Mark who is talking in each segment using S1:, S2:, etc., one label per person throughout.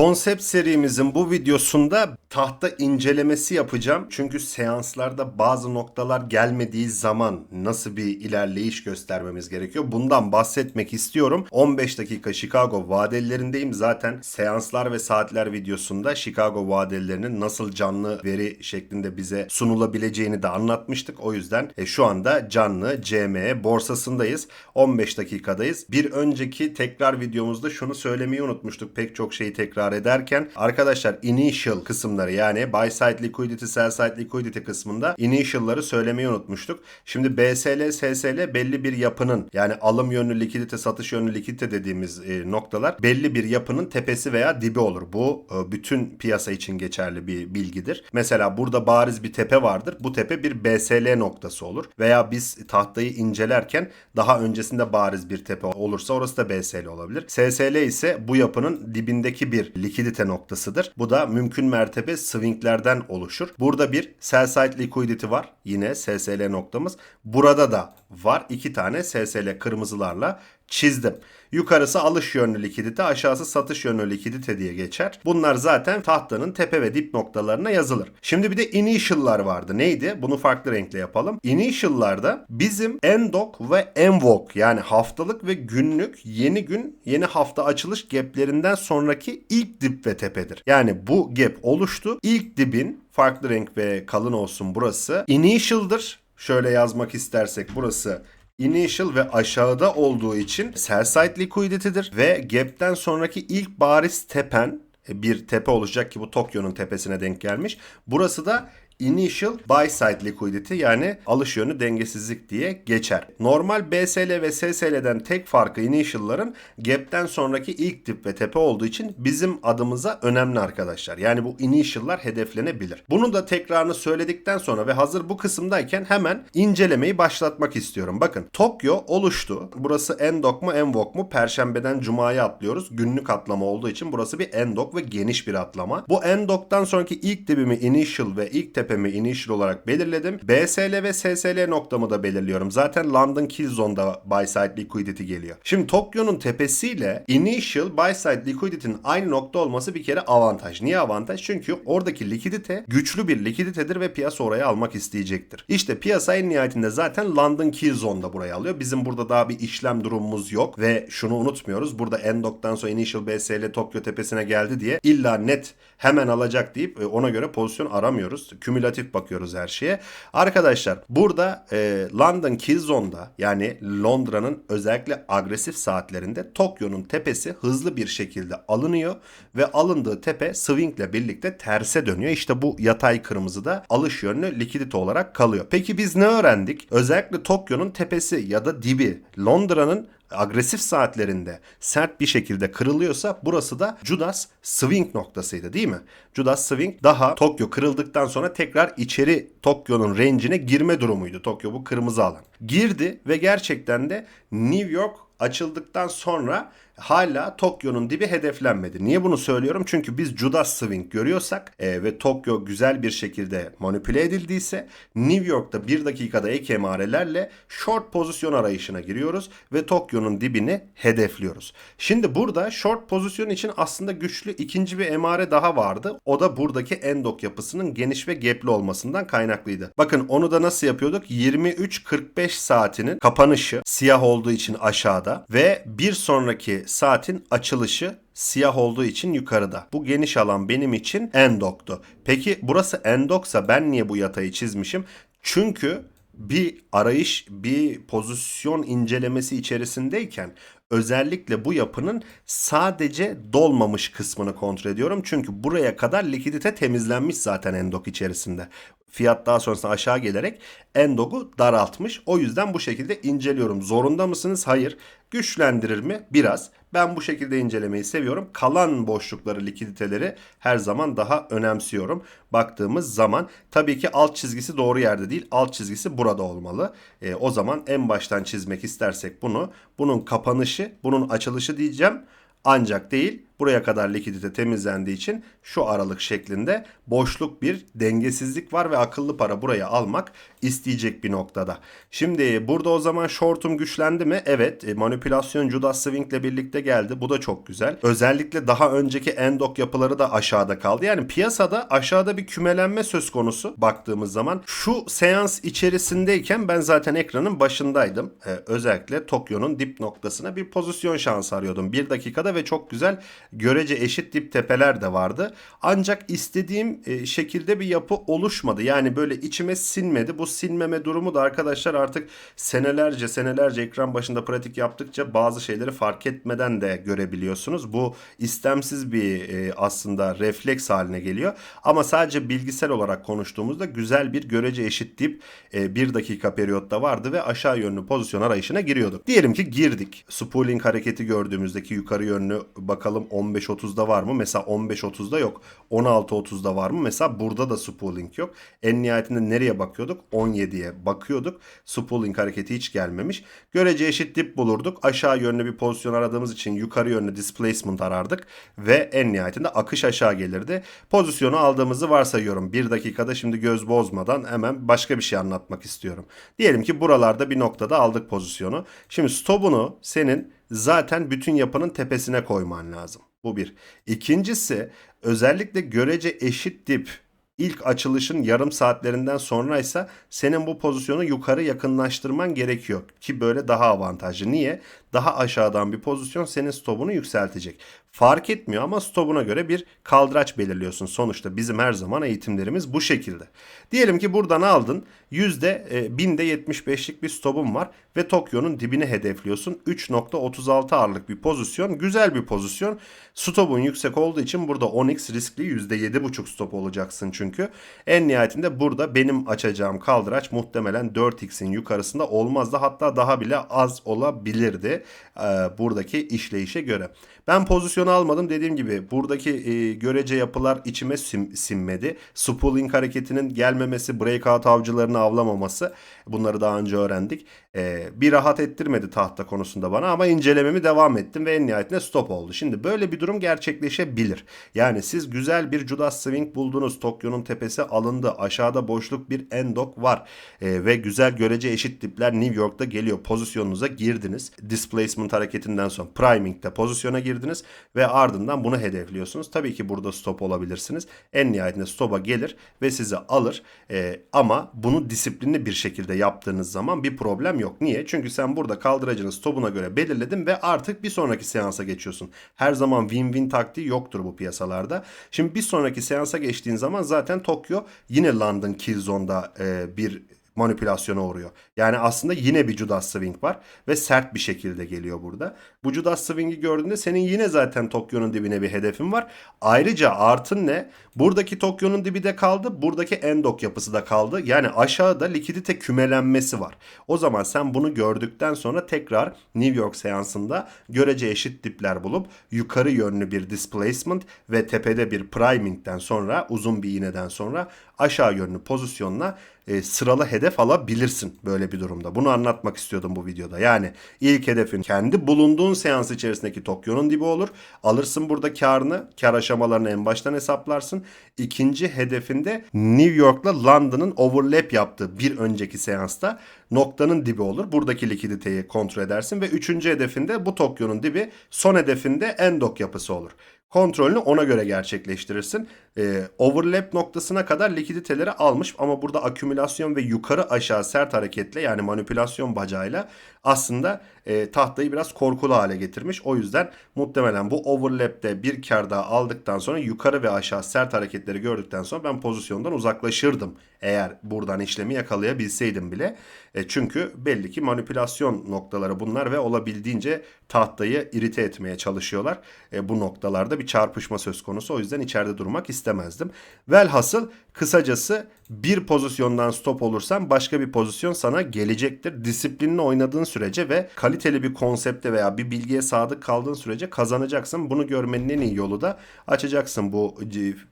S1: Konsept serimizin bu videosunda tahta incelemesi yapacağım. Çünkü seanslarda bazı noktalar gelmediği zaman nasıl bir ilerleyiş göstermemiz gerekiyor. Bundan bahsetmek istiyorum. 15 dakika Chicago vadelilerindeyim. Zaten seanslar ve saatler videosunda Chicago vadelilerinin nasıl canlı veri şeklinde bize sunulabileceğini de anlatmıştık. O yüzden e, şu anda canlı CME borsasındayız. 15 dakikadayız. Bir önceki tekrar videomuzda şunu söylemeyi unutmuştuk. Pek çok şeyi tekrar ederken arkadaşlar initial kısımları yani buy side liquidity sell side liquidity kısmında initial'ları söylemeyi unutmuştuk. Şimdi BSL SSL belli bir yapının yani alım yönlü likidite satış yönlü likidite dediğimiz e, noktalar belli bir yapının tepesi veya dibi olur. Bu e, bütün piyasa için geçerli bir bilgidir. Mesela burada bariz bir tepe vardır. Bu tepe bir BSL noktası olur. Veya biz tahtayı incelerken daha öncesinde bariz bir tepe olursa orası da BSL olabilir. SSL ise bu yapının dibindeki bir likidite noktasıdır. Bu da mümkün mertebe swinglerden oluşur. Burada bir sell side liquidity var. Yine SSL noktamız. Burada da var. iki tane SSL kırmızılarla çizdim. Yukarısı alış yönlü likidite, aşağısı satış yönlü likidite diye geçer. Bunlar zaten tahtanın tepe ve dip noktalarına yazılır. Şimdi bir de initial'lar vardı. Neydi? Bunu farklı renkle yapalım. Initial'larda bizim endok ve envok yani haftalık ve günlük yeni gün yeni hafta açılış gaplerinden sonraki ilk dip ve tepedir. Yani bu gap oluştu. İlk dibin farklı renk ve kalın olsun burası. Initial'dır. Şöyle yazmak istersek burası initial ve aşağıda olduğu için sell side liquidity'dir ve gap'ten sonraki ilk bariz tepen e, bir tepe olacak ki bu Tokyo'nun tepesine denk gelmiş. Burası da initial buy side liquidity yani alış yönü dengesizlik diye geçer. Normal BSL ve SSL'den tek farkı initial'ların gap'ten sonraki ilk dip ve tepe olduğu için bizim adımıza önemli arkadaşlar. Yani bu initial'lar hedeflenebilir. Bunu da tekrarını söyledikten sonra ve hazır bu kısımdayken hemen incelemeyi başlatmak istiyorum. Bakın Tokyo oluştu. Burası endok mu envok mu? Perşembeden cumaya atlıyoruz. Günlük atlama olduğu için burası bir endok ve geniş bir atlama. Bu endoktan sonraki ilk dibimi initial ve ilk tepe tepemi initial olarak belirledim. BSL ve SSL noktamı da belirliyorum. Zaten London Kill Zone'da buy side liquidity geliyor. Şimdi Tokyo'nun tepesiyle initial buy side liquidity'nin aynı nokta olması bir kere avantaj. Niye avantaj? Çünkü oradaki likidite güçlü bir likiditedir ve piyasa oraya almak isteyecektir. İşte piyasa en nihayetinde zaten London Kill Zone'da buraya alıyor. Bizim burada daha bir işlem durumumuz yok ve şunu unutmuyoruz. Burada Endok'tan sonra initial BSL Tokyo tepesine geldi diye illa net hemen alacak deyip e, ona göre pozisyon aramıyoruz. Kümülatif bakıyoruz her şeye. Arkadaşlar burada e, London Killzone'da yani Londra'nın özellikle agresif saatlerinde Tokyo'nun tepesi hızlı bir şekilde alınıyor ve alındığı tepe swingle birlikte terse dönüyor. İşte bu yatay kırmızı da alış yönlü likidite olarak kalıyor. Peki biz ne öğrendik? Özellikle Tokyo'nun tepesi ya da dibi Londra'nın agresif saatlerinde sert bir şekilde kırılıyorsa burası da Judas swing noktasıydı değil mi? Judas swing daha Tokyo kırıldıktan sonra tekrar içeri Tokyo'nun range'ine girme durumuydu. Tokyo bu kırmızı alan. Girdi ve gerçekten de New York açıldıktan sonra hala Tokyo'nun dibi hedeflenmedi. Niye bunu söylüyorum? Çünkü biz Judas Swing görüyorsak e, ve Tokyo güzel bir şekilde manipüle edildiyse New York'ta bir dakikada ek emarelerle short pozisyon arayışına giriyoruz ve Tokyo'nun dibini hedefliyoruz. Şimdi burada short pozisyon için aslında güçlü ikinci bir emare daha vardı. O da buradaki endok yapısının geniş ve gapli olmasından kaynaklıydı. Bakın onu da nasıl yapıyorduk? 23.45 saatinin kapanışı siyah olduğu için aşağıda ve bir sonraki saatin açılışı siyah olduğu için yukarıda. Bu geniş alan benim için endoktu. Peki burası endoksa ben niye bu yatayı çizmişim? Çünkü bir arayış, bir pozisyon incelemesi içerisindeyken özellikle bu yapının sadece dolmamış kısmını kontrol ediyorum. Çünkü buraya kadar likidite temizlenmiş zaten endok içerisinde. Fiyat daha sonrasında aşağı gelerek endog'u daraltmış. O yüzden bu şekilde inceliyorum. Zorunda mısınız? Hayır. Güçlendirir mi? Biraz. Ben bu şekilde incelemeyi seviyorum. Kalan boşlukları, likiditeleri her zaman daha önemsiyorum. Baktığımız zaman tabii ki alt çizgisi doğru yerde değil. Alt çizgisi burada olmalı. E, o zaman en baştan çizmek istersek bunu, bunun kapanışı, bunun açılışı diyeceğim. Ancak değil Buraya kadar likidite temizlendiği için şu aralık şeklinde boşluk bir dengesizlik var ve akıllı para buraya almak isteyecek bir noktada. Şimdi burada o zaman shortum güçlendi mi? Evet. E, manipülasyon Judas Swing ile birlikte geldi. Bu da çok güzel. Özellikle daha önceki endok yapıları da aşağıda kaldı. Yani piyasada aşağıda bir kümelenme söz konusu baktığımız zaman. Şu seans içerisindeyken ben zaten ekranın başındaydım. Ee, özellikle Tokyo'nun dip noktasına bir pozisyon şansı arıyordum. Bir dakikada ve çok güzel görece eşit dip tepeler de vardı. Ancak istediğim e, şekilde bir yapı oluşmadı. Yani böyle içime sinmedi. Bu sinmeme durumu da arkadaşlar artık senelerce senelerce ekran başında pratik yaptıkça bazı şeyleri fark etmeden de görebiliyorsunuz. Bu istemsiz bir e, aslında refleks haline geliyor. Ama sadece bilgisel olarak konuştuğumuzda güzel bir görece eşit dip e, bir dakika periyotta vardı ve aşağı yönlü pozisyon arayışına giriyorduk. Diyelim ki girdik. Spooling hareketi gördüğümüzdeki yukarı yönlü bakalım 15.30'da var mı? Mesela 15.30'da yok. 16.30'da var mı? Mesela burada da spooling yok. En nihayetinde nereye bakıyorduk? 17'ye bakıyorduk. Spooling hareketi hiç gelmemiş. Görece eşit dip bulurduk. Aşağı yönlü bir pozisyon aradığımız için yukarı yönlü displacement arardık ve en nihayetinde akış aşağı gelirdi. Pozisyonu aldığımızı varsayıyorum. Bir dakikada şimdi göz bozmadan hemen başka bir şey anlatmak istiyorum. Diyelim ki buralarda bir noktada aldık pozisyonu. Şimdi stopunu senin zaten bütün yapının tepesine koyman lazım. Bu bir. İkincisi özellikle görece eşit dip ilk açılışın yarım saatlerinden sonraysa senin bu pozisyonu yukarı yakınlaştırman gerekiyor ki böyle daha avantajlı. Niye? Daha aşağıdan bir pozisyon senin stopunu yükseltecek. Fark etmiyor ama stopuna göre bir kaldıraç belirliyorsun. Sonuçta bizim her zaman eğitimlerimiz bu şekilde. Diyelim ki buradan aldın. Yüzde e, binde 75'lik bir stopun var ve Tokyo'nun dibini hedefliyorsun. 3.36 ağırlık bir pozisyon. Güzel bir pozisyon. Stopun yüksek olduğu için burada 10x riskli %7.5 stop olacaksın çünkü. En nihayetinde burada benim açacağım kaldıraç muhtemelen 4x'in yukarısında olmaz da hatta daha bile az olabilirdi e, buradaki işleyişe göre. Ben pozisyonu almadım dediğim gibi buradaki e, görece yapılar içime sinmedi. Spooling hareketinin gelmemesi, breakout avcılarını avlamaması bunları daha önce öğrendik. E, bir rahat ettirmedi tahta konusunda bana ama incelememi devam ettim ve en nihayetinde stop oldu. Şimdi böyle bir durum gerçekleşebilir. Yani siz güzel bir Judas Swing buldunuz. Tokyo'nun tepesi alındı. Aşağıda boşluk bir endok var. Ve güzel görece eşit dipler New York'ta geliyor. Pozisyonunuza girdiniz. Displacement hareketinden sonra priming'de pozisyona girdiniz ve ardından bunu hedefliyorsunuz. Tabii ki burada stop olabilirsiniz. En nihayetinde stop'a gelir ve sizi alır. E, ama bunu disiplinli bir şekilde yaptığınız zaman bir problem yok. Niye? Çünkü sen burada kaldıracını stopuna göre belirledin ve artık bir sonraki seansa geçiyorsun. Her zaman win-win taktiği yoktur bu piyasalarda. Şimdi bir sonraki seansa geçtiğin zaman zaten Tokyo yine London Kill Zone'da e, bir manipülasyona uğruyor. Yani aslında yine bir Judas Swing var ve sert bir şekilde geliyor burada. Bu Judas Swing'i gördüğünde senin yine zaten Tokyo'nun dibine bir hedefin var. Ayrıca artın ne? Buradaki Tokyo'nun dibi de kaldı. Buradaki endok yapısı da kaldı. Yani aşağıda likidite kümelenmesi var. O zaman sen bunu gördükten sonra tekrar New York seansında görece eşit dipler bulup yukarı yönlü bir displacement ve tepede bir priming'den sonra uzun bir iğneden sonra aşağı yönlü pozisyonla e, sıralı hedef alabilirsin böyle bir durumda. Bunu anlatmak istiyordum bu videoda. Yani ilk hedefin kendi bulunduğun seans içerisindeki Tokyo'nun dibi olur. Alırsın burada karını, kar aşamalarını en baştan hesaplarsın. İkinci hedefinde New York'la London'ın overlap yaptığı bir önceki seansta noktanın dibi olur. Buradaki likiditeyi kontrol edersin ve üçüncü hedefinde bu Tokyo'nun dibi son hedefinde endok yapısı olur kontrolünü ona göre gerçekleştirirsin. Ee, overlap noktasına kadar likiditeleri almış ama burada akümülasyon ve yukarı aşağı sert hareketle yani manipülasyon bacağıyla aslında e, tahtayı biraz korkulu hale getirmiş. O yüzden muhtemelen bu overlap'te bir kar daha aldıktan sonra yukarı ve aşağı sert hareketleri gördükten sonra ben pozisyondan uzaklaşırdım. Eğer buradan işlemi yakalayabilseydim bile. E, çünkü belli ki manipülasyon noktaları bunlar ve olabildiğince tahtayı irite etmeye çalışıyorlar. E, bu noktalarda bir çarpışma söz konusu. O yüzden içeride durmak istemezdim. Velhasıl kısacası bir pozisyondan stop olursan başka bir pozisyon sana gelecektir. Disiplinli oynadığın sürece ve kaliteli bir konsepte veya bir bilgiye sadık kaldığın sürece kazanacaksın. Bunu görmenin en iyi yolu da açacaksın bu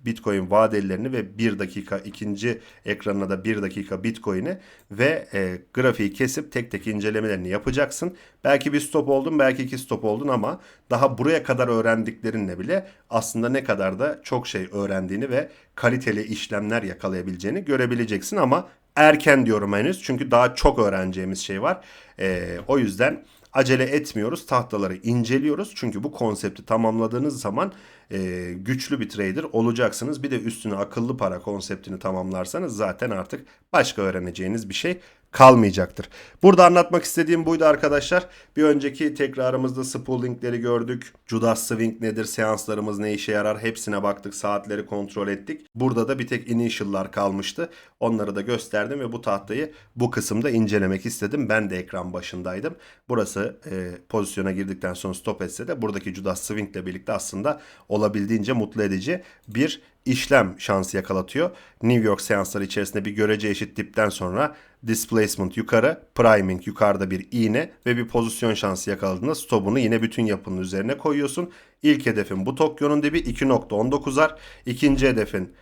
S1: Bitcoin vadelerini ve 1 dakika ikinci ekranına da 1 dakika Bitcoin'i ve e, grafiği kesip tek tek incelemelerini yapacaksın. Belki bir stop oldun belki iki stop oldun ama daha buraya kadar öğrendiklerinle bile aslında ne kadar da çok şey öğrendiğini ve kaliteli işlemler yakalayabileceğini görebileceksin ama erken diyorum henüz çünkü daha çok öğreneceğimiz şey var. Ee, o yüzden acele etmiyoruz tahtaları inceliyoruz çünkü bu konsepti tamamladığınız zaman e, güçlü bir trader olacaksınız. Bir de üstüne akıllı para konseptini tamamlarsanız zaten artık başka öğreneceğiniz bir şey kalmayacaktır. Burada anlatmak istediğim buydu arkadaşlar. Bir önceki tekrarımızda spool linkleri gördük. Judas Swing nedir, seanslarımız ne işe yarar hepsine baktık, saatleri kontrol ettik. Burada da bir tek initial'lar kalmıştı. Onları da gösterdim ve bu tahtayı bu kısımda incelemek istedim. Ben de ekran başındaydım. Burası e, pozisyona girdikten sonra stop etse de buradaki Judas Swing ile birlikte aslında olabildiğince mutlu edici bir işlem şansı yakalatıyor. New York seansları içerisinde bir görece eşit dipten sonra displacement yukarı, priming yukarıda bir iğne ve bir pozisyon şansı yakaladığında stopunu yine bütün yapının üzerine koyuyorsun. İlk hedefin bu Tokyo'nun dibi 2.19'ar. İkinci hedefin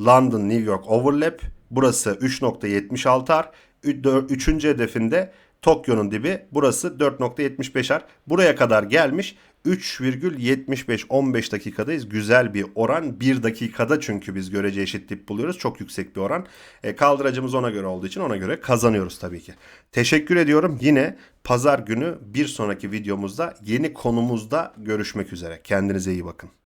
S1: London New York overlap. Burası 3.76'ar. Ü- dör- Üçüncü hedefinde Tokyo'nun dibi burası 4.75'er. Buraya kadar gelmiş 3,75 15 dakikadayız. Güzel bir oran. 1 dakikada çünkü biz görece eşit dip buluyoruz. Çok yüksek bir oran. E, kaldıracımız ona göre olduğu için ona göre kazanıyoruz tabii ki. Teşekkür ediyorum. Yine pazar günü bir sonraki videomuzda yeni konumuzda görüşmek üzere. Kendinize iyi bakın.